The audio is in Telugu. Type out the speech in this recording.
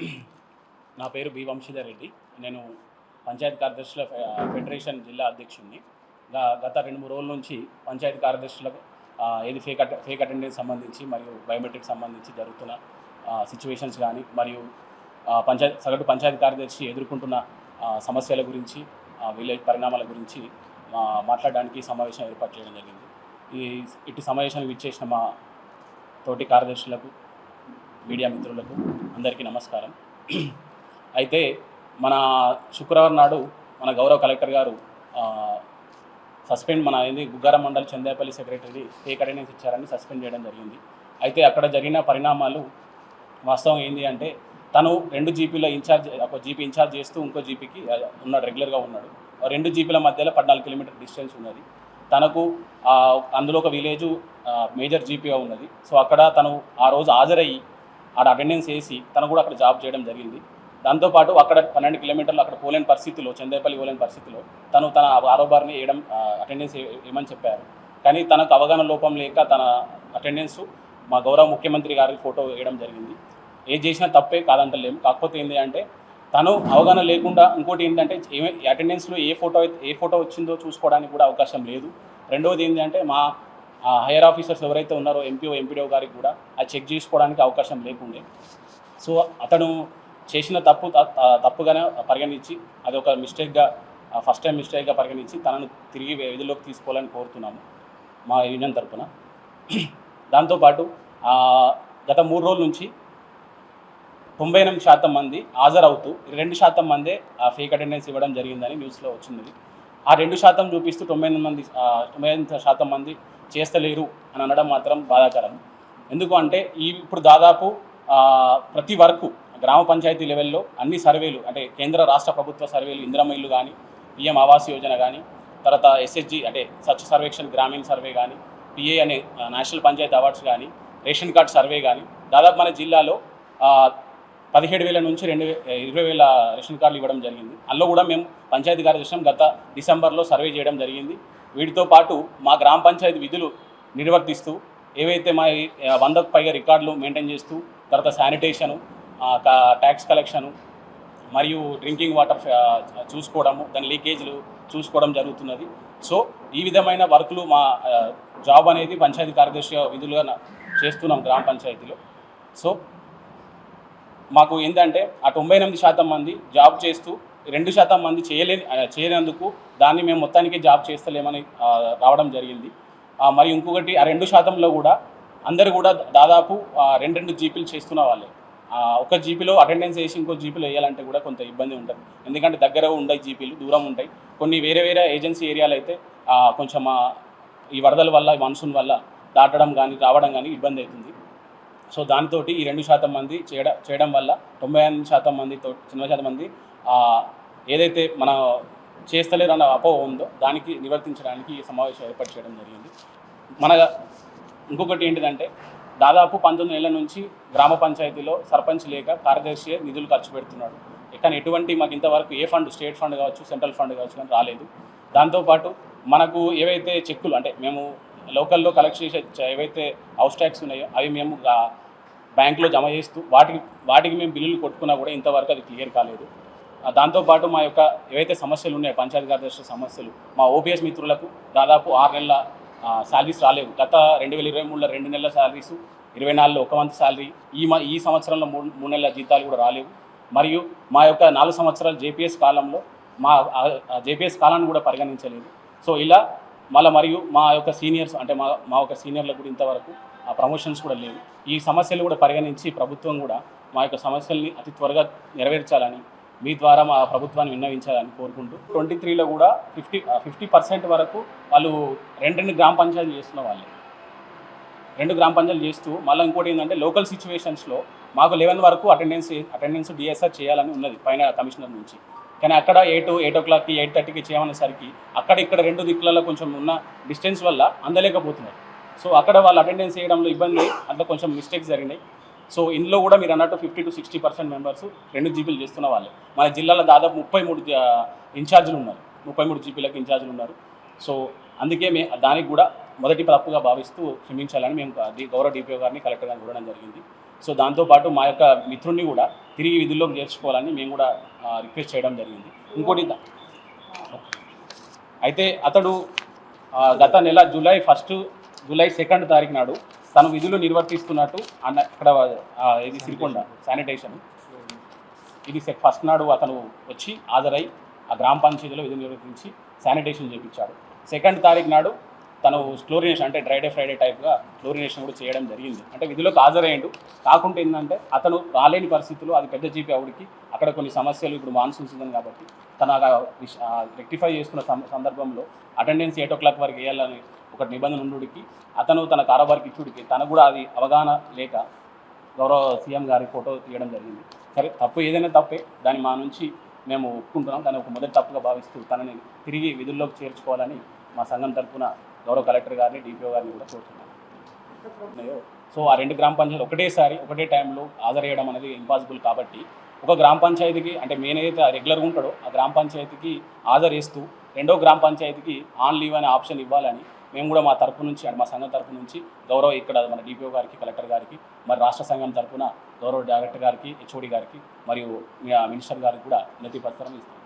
నా పేరు బి వంశీధర్ రెడ్డి. నేను పంచాయతీ కార్యదర్శుల ఫె- ఫెడరేషన్ జిల్లా అధ్యక్షుడిని. గత రెండు మూడు రోజుల నుంచి పంచాయతీ కార్యదర్శులకు ఏది ఫేక్ అట ఫేక్ అటెండెన్స్ సంబంధించి మరియు బయోమెట్రిక్ సంబంధించి జరుగుతున్న సిచ్యువేషన్స్ కానీ మరియు పంచాయతీ సగటు పంచాయతీ కార్యదర్శి ఎదుర్కొంటున్న సమస్యల గురించి విలేజ్ పరిణామాల గురించి మాట్లాడడానికి సమావేశం ఏర్పాటు చేయడం జరిగింది. ఈ ఇటు సమావేశానికి విచ్చేసిన మా తోటి కార్యదర్శులకు మీడియా మిత్రులకు అందరికీ నమస్కారం. అయితే మన శుక్రవారం నాడు మన గౌరవ కలెక్టర్ గారు సస్పెండ్ మన ఏంది గుగ్గారం మండలి చందేపల్లి సెక్రటరీ ఫేక్ అటెండెన్స్ ఇచ్చారని సస్పెండ్ చేయడం జరిగింది. అయితే అక్కడ జరిగిన పరిణామాలు వాస్తవం ఏంటి అంటే తను రెండు జీపీలో ఇన్ఛార్జ్ ఒక జీపీ ఇన్ఛార్జ్ చేస్తూ ఇంకో జీపీకి ఉన్నాడు రెగ్యులర్గా ఉన్నాడు. రెండు జీపీల మధ్యలో పద్నాలుగు కిలోమీటర్ డిస్టెన్స్ ఉన్నది. తనకు అందులో ఒక విలేజ్ మేజర్ జీపీగా ఉన్నది. సో అక్కడ తను ఆ రోజు హాజరయ్యి ఆడ అటెండెన్స్ వేసి తను కూడా అక్కడ జాబ్ చేయడం జరిగింది. దాంతోపాటు అక్కడ పన్నెండు కిలోమీటర్లు అక్కడ పోలేని పరిస్థితిలో చందేపల్లి పోలేని పరిస్థితిలో తను తన ఆరోబార్ని వేయడం అటెండెన్స్ ఏమని చెప్పారు. కానీ తనకు అవగాహన లోపం లేక తన అటెండెన్స్ మా గౌరవ ముఖ్యమంత్రి గారి ఫోటో వేయడం జరిగింది. ఏది చేసినా తప్పే కాదంటలేము కాకపోతే ఏంటి అంటే తను అవగాహన లేకుండా ఇంకోటి ఏంటంటే ఏ అటెండెన్స్లో ఏ ఫోటో ఏ ఫోటో వచ్చిందో చూసుకోవడానికి కూడా అవకాశం లేదు. రెండవది ఏంటంటే మా హైయర్ ఆఫీసర్స్ ఎవరైతే ఉన్నారో ఎంపీఓ ఎంపీడీఓ గారికి కూడా అది చెక్ చేసుకోవడానికి అవకాశం లేకుండే. సో అతను చేసిన తప్పు తప్పుగానే పరిగణించి అది ఒక మిస్టేక్గా ఫస్ట్ టైం మిస్టేక్గా పరిగణించి తనను తిరిగి విధుల్లోకి తీసుకోవాలని కోరుతున్నాము మా యూనియన్ తరఫున దాంతోపాటు గత మూడు రోజుల నుంచి తొంభై ఎనిమిది శాతం మంది హాజరవుతూ రెండు శాతం మందే ఆ ఫేక్ అటెండెన్స్ ఇవ్వడం జరిగిందని న్యూస్లో వచ్చింది. ఆ రెండు శాతం చూపిస్తూ తొంభై మంది తొంభై ఎనిమిది శాతం మంది చేస్తలేరు అని అనడం మాత్రం బాధాకరం. ఎందుకు అంటే ఈ ఇప్పుడు దాదాపు ప్రతి వరకు గ్రామ పంచాయతీ లెవెల్లో అన్ని సర్వేలు అంటే కేంద్ర రాష్ట్ర ప్రభుత్వ సర్వేలు ఇందిరమ్మ ఇల్లు కానీ పిఎం ఆవాస్ యోజన కానీ తర్వాత ఎస్ఎస్జి అంటే స్వచ్ఛ సర్వేక్షణ్ గ్రామీణ సర్వే కానీ పిఏ అనే నేషనల్ పంచాయతీ అవార్డ్స్ కానీ రేషన్ కార్డ్ సర్వే కానీ దాదాపు మన జిల్లాలో పదిహేడు వేల నుంచి రెండు ఇరవై వేల రేషన్ కార్డులు ఇవ్వడం జరిగింది. అందులో కూడా మేము పంచాయతీ కార్యదర్శనం గత డిసెంబర్లో సర్వే చేయడం జరిగింది. వీటితో పాటు మా గ్రామ పంచాయతీ విధులు నిర్వర్తిస్తూ ఏవైతే మా వందకు పైగా రికార్డులు మెయింటైన్ చేస్తూ తర్వాత శానిటేషను ట్యాక్స్ కలెక్షను మరియు డ్రింకింగ్ వాటర్ చూసుకోవడము దాని లీకేజ్లు చూసుకోవడం జరుగుతున్నది. సో ఈ విధమైన వర్కులు మా జాబ్ అనేది పంచాయతీ కార్యదర్శి విధులుగా చేస్తున్నాం గ్రామ పంచాయతీలో. సో మాకు ఏంటంటే ఆ తొంభై ఎనిమిది శాతం మంది జాబ్ చేస్తూ రెండు శాతం మంది చేయలేని చేయనందుకు దాన్ని మేము మొత్తానికి జాబ్ చేస్తలేమని రావడం జరిగింది. మరి ఇంకొకటి ఆ రెండు శాతంలో కూడా అందరు కూడా దాదాపు రెండు రెండు జీపీలు చేస్తున్న వాళ్ళే. ఒక జీపీలో అటెండెన్స్ వేసి ఇంకో జీపీలో వేయాలంటే కూడా కొంత ఇబ్బంది ఉంటుంది. ఎందుకంటే దగ్గర ఉంటాయి జీపీలు దూరం ఉంటాయి. కొన్ని వేరే వేరే ఏజెన్సీ ఏరియాలు అయితే కొంచెం ఈ వరదల వల్ల మాన్సూన్ వల్ల దాటడం కానీ రావడం కానీ ఇబ్బంది అవుతుంది. సో దాంతో ఈ రెండు శాతం మంది చేయడం చేయడం వల్ల తొంభై ఎనిమిది శాతం మందితో తొంభై శాతం మంది ఏదైతే మన చేస్తలేరు అన్న అపోహ ఉందో దానికి నివర్తించడానికి ఈ సమావేశం ఏర్పాటు చేయడం జరిగింది. మన ఇంకొకటి ఏంటిదంటే దాదాపు పంతొమ్మిది నెలల నుంచి గ్రామ పంచాయతీలో సర్పంచ్ లేక కార్యదర్శి నిధులు ఖర్చు పెడుతున్నాడు. కానీ ఎటువంటి మాకు ఇంతవరకు ఏ ఫండ్ స్టేట్ ఫండ్ కావచ్చు సెంట్రల్ ఫండ్ కావచ్చు కానీ రాలేదు. దాంతోపాటు మనకు ఏవైతే చెక్కులు అంటే మేము లోకల్లో కలెక్ట్ చేసే ఏవైతే హౌస్ ట్యాక్స్ ఉన్నాయో అవి మేము బ్యాంకులో జమ చేస్తూ వాటికి వాటికి మేము బిల్లులు కొట్టుకున్నా కూడా ఇంతవరకు అది క్లియర్ కాలేదు. దాంతోపాటు మా యొక్క ఏవైతే సమస్యలు ఉన్నాయో పంచాయతీ కార్యదర్శి సమస్యలు మా ఓపీఎస్ మిత్రులకు దాదాపు ఆరు నెలల శాలరీస్ రాలేవు. గత రెండు వేల ఇరవై మూడులో రెండు నెలల శాలరీస్ ఇరవై నాలుగులో ఒక మంత్ శాలరీ ఈ మా ఈ సంవత్సరంలో మూడు మూడు నెలల జీతాలు కూడా రాలేవు. మరియు మా యొక్క నాలుగు సంవత్సరాల జేపీఎస్ కాలంలో మా జేపీఎస్ కాలాన్ని కూడా పరిగణించలేదు. సో ఇలా మళ్ళీ మరియు మా యొక్క సీనియర్స్ అంటే మా మా యొక్క సీనియర్ల కూడా ఇంతవరకు ఆ ప్రమోషన్స్ కూడా లేవు. ఈ సమస్యలు కూడా పరిగణించి ప్రభుత్వం కూడా మా యొక్క సమస్యల్ని అతి త్వరగా నెరవేర్చాలని మీ ద్వారా మా ప్రభుత్వాన్ని విన్నవించాలని కోరుకుంటూ ట్వంటీ త్రీలో కూడా ఫిఫ్టీ ఫిఫ్టీ పర్సెంట్ వరకు వాళ్ళు రెండు రెండు గ్రామ పంచాయతీలు చేస్తున్న వాళ్ళే. రెండు గ్రామ పంచాయతీలు చేస్తూ మళ్ళీ ఇంకోటి ఏంటంటే లోకల్ సిచ్యువేషన్స్లో మాకు లెవెన్ వరకు అటెండెన్స్ అటెండెన్స్ డిఎస్ఆర్ చేయాలని ఉన్నది పైన కమిషనర్ నుంచి. కానీ అక్కడ ఎయిట్ ఎయిట్ ఓ క్లాక్కి ఎయిట్ థర్టీకి చేయమనేసరికి అక్కడ ఇక్కడ రెండు దిక్కులలో కొంచెం ఉన్న డిస్టెన్స్ వల్ల అందలేకపోతున్నారు. సో అక్కడ వాళ్ళు అటెండెన్స్ చేయడంలో ఇబ్బంది అట్లా కొంచెం మిస్టేక్స్ జరిగినాయి. సో ఇందులో కూడా మీరు అన్నట్టు fifty to sixty percent members రెండు జీబీలు చేస్తున్న వాళ్ళే. మన జిల్లాలో దాదాపు ముప్పై మూడు ఇన్ఛార్జీలు ఉన్నారు. ముప్పై మూడు జీబీలకు ఇన్ఛార్జీలు ఉన్నారు. సో అందుకే మే దానికి కూడా మొదటి తప్పుగా భావిస్తూ క్షమించాలని మేము గౌరవ డిపిఓ గారిని కలెక్టర్ గారిని కోరడం జరిగింది. సో దాంతోపాటు మా యొక్క మిత్రుడిని కూడా తిరిగి విధుల్లోకి చేర్చుకోవాలని మేము కూడా రిక్వెస్ట్ చేయడం జరిగింది. ఇంకోటి ద- అయితే అతడు గత నెల జూలై ఫస్ట్ జూలై సెకండ్ తారీఖు నాడు తను విధులు నిర్వర్తిస్తున్నట్టు అన్న ఇక్కడ ఇది సిరికొండ శానిటేషన్. ఇది సె- ఫస్ట్ నాడు అతను వచ్చి హాజరై ఆ గ్రామ పంచాయతీలో విధులు నిర్వర్తించి శానిటేషన్ చేయించాడు సెకండ్ తారీఖు నాడు తను క్లోరినేషన్ అంటే డ్రైడే ఫ్రైడే టైప్గా క్లోరినేషన్ కూడా చేయడం జరిగింది. అంటే విధులకు హాజరయ్యాడు. కాకుండా ఏంటంటే అతను రాలేని పరిస్థితుల్లో అది పెద్ద జీపీ ఆవిడికి అక్కడ కొన్ని సమస్యలు ఇప్పుడు మాన్సూన్ సీజన్ కాబట్టి తను రెక్టిఫై చేసుకున్న సందర్భంలో అటెండెన్స్ ఎయిట్ ఓ క్లాక్ వరకు వేయాలని ఒక నిబంధన ఉండుడికి అతను తన కారోబార్కి ఇచ్చుడికి తన కూడా అది అవగాహన లేక గౌరవ సీఎం గారి ఫోటో తీయడం జరిగింది. సరే తప్పు ఏదైనా తప్పే. దాన్ని మా నుంచి మేము ఒప్పుకుంటున్నాం. దాన్ని ఒక మొదటి తప్పుగా భావిస్తూ తనని తిరిగి విధుల్లోకి చేర్చుకోవాలని మా సంఘం తరఫున గౌరవ కలెక్టర్ గారిని డిపిఓ గారిని కూడా కోరుతున్నాను సో ఆ రెండు గ్రామ పంచాయతీలు ఒకటేసారి ఒకటే టైంలో హాజరయ్యడం అనేది ఇంపాసిబుల్ కాబట్టి ఒక గ్రామ పంచాయతీకి అంటే మెయిన్ ఏదైతే రెగ్యులర్గా ఉంటాడో ఆ గ్రామ పంచాయతీకి హాజరేస్తూ రెండో గ్రామ పంచాయతీకి ఆన్ లీవ్ అనే ఆప్షన్ ఇవ్వాలని మేము కూడా మా తరపు నుంచి అంటే మా సంఘం తరపు నుంచి గౌరవ ఇక్కడ మన డిపిఓ గారికి కలెక్టర్ గారికి మరి రాష్ట్ర సంఘం తరపున గౌరవ డైరెక్టర్ గారికి హెచ్ఓడి గారికి మరియు మినిస్టర్ గారికి కూడా వినతి పత్రం ఇస్తాం